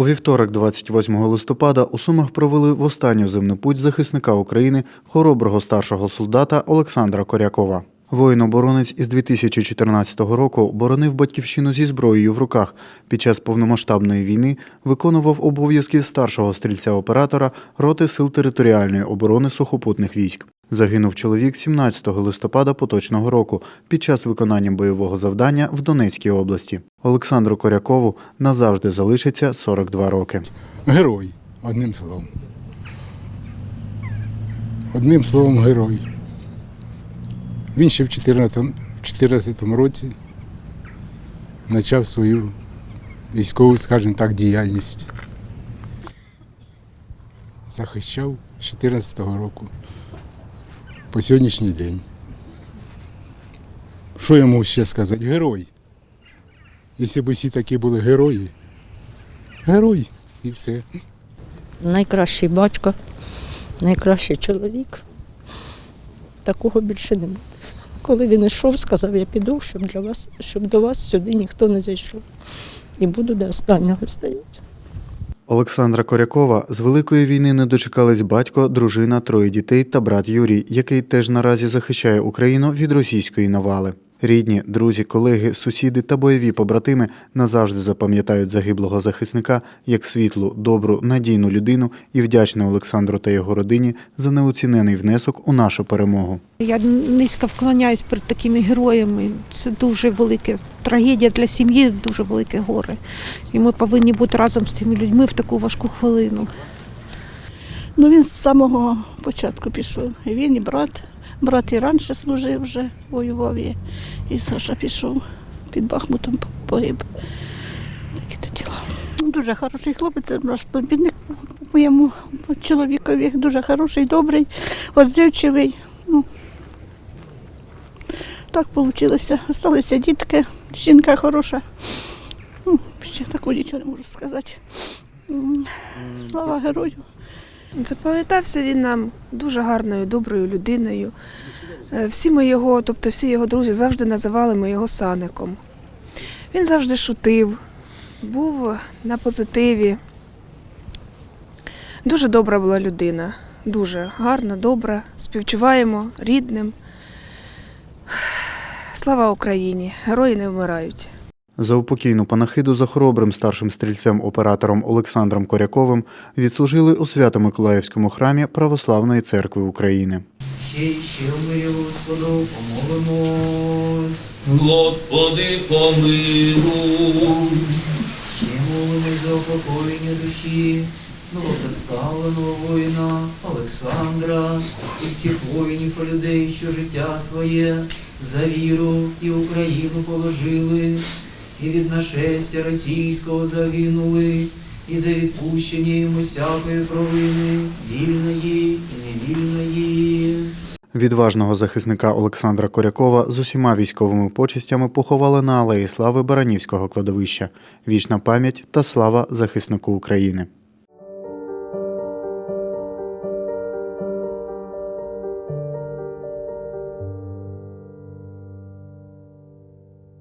У вівторок, 28 листопада, у Сумах провели в останню земну путь захисника України, хороброго старшого солдата Олександра Корякова. Воїн-оборонець із 2014 року боронив батьківщину зі зброєю в руках. Під час повномасштабної війни виконував обов'язки старшого стрільця-оператора роти сил територіальної оборони сухопутних військ. Загинув чоловік 17 листопада поточного року під час виконання бойового завдання в Донецькій області. Олександру Корякову назавжди залишиться 42 роки. Герой, одним словом. Одним словом, герой. Він ще в 2014 році почав свою військову, скажімо так, діяльність. Захищав з 2014 року по сьогоднішній день. Що я можу ще сказати? Герой. Якщо б усі такі були герої, герой і все. найкращий батько, найкращий чоловік. Такого більше не буде. Коли він йшов, сказав, я піду, щоб для вас, щоб до вас сюди ніхто не зайшов. І буду до останнього стояти. Олександра Корякова з великої війни не дочекались батько, дружина, троє дітей та брат Юрій, який теж наразі захищає Україну від російської навали. Рідні, друзі, колеги, сусіди та бойові побратими назавжди запам'ятають загиблого захисника як світлу, добру, надійну людину і вдячні Олександру та його родині за неоцінений внесок у нашу перемогу. Я низько вклоняюсь перед такими героями. Це дуже велика трагедія для сім'ї, дуже велике горе. І ми повинні бути разом з цими людьми в таку важку хвилину. Ну він з самого початку пішов. І він, і брат. Брат і раніше служив вже, воював і, і Саша пішов під Бахмутом погиб. Такі то діла. Ну, Дуже хороший хлопець, це наш племінник моєму чоловікові. Дуже хороший, добрий, отзивчивий. Ну, так вийшло. Осталися дітки, жінка хороша. Ну, ще такого нічого не можу сказати. Слава герою. Запам'ятався він нам дуже гарною, доброю людиною. Е, Всі ми його, тобто всі його друзі, завжди називали ми його Саником. Він завжди шутив, був на позитиві. Дуже добра була людина, дуже гарна, добра. Співчуваємо рідним. Слава Україні! Герої не вмирають. За упокійну панахиду за хоробрим старшим стрільцем-оператором Олександром Коряковим відслужили у Свято-Миколаївському храмі Православної церкви України. Ще ми, Господу, помолимось. Господи, помилуй. Ще молимось за упокоєння душі новопредставленого воїна Олександра і всіх воїнів і людей, що життя своє за віру і Україну положили, і від нашестя російського загинули, і за відпущення йому усякої провини, вільної і невільної. Відважного захисника Олександра Корякова з усіма військовими почестями поховали на алеї слави Баранівського кладовища. Вічна пам'ять та слава захиснику України.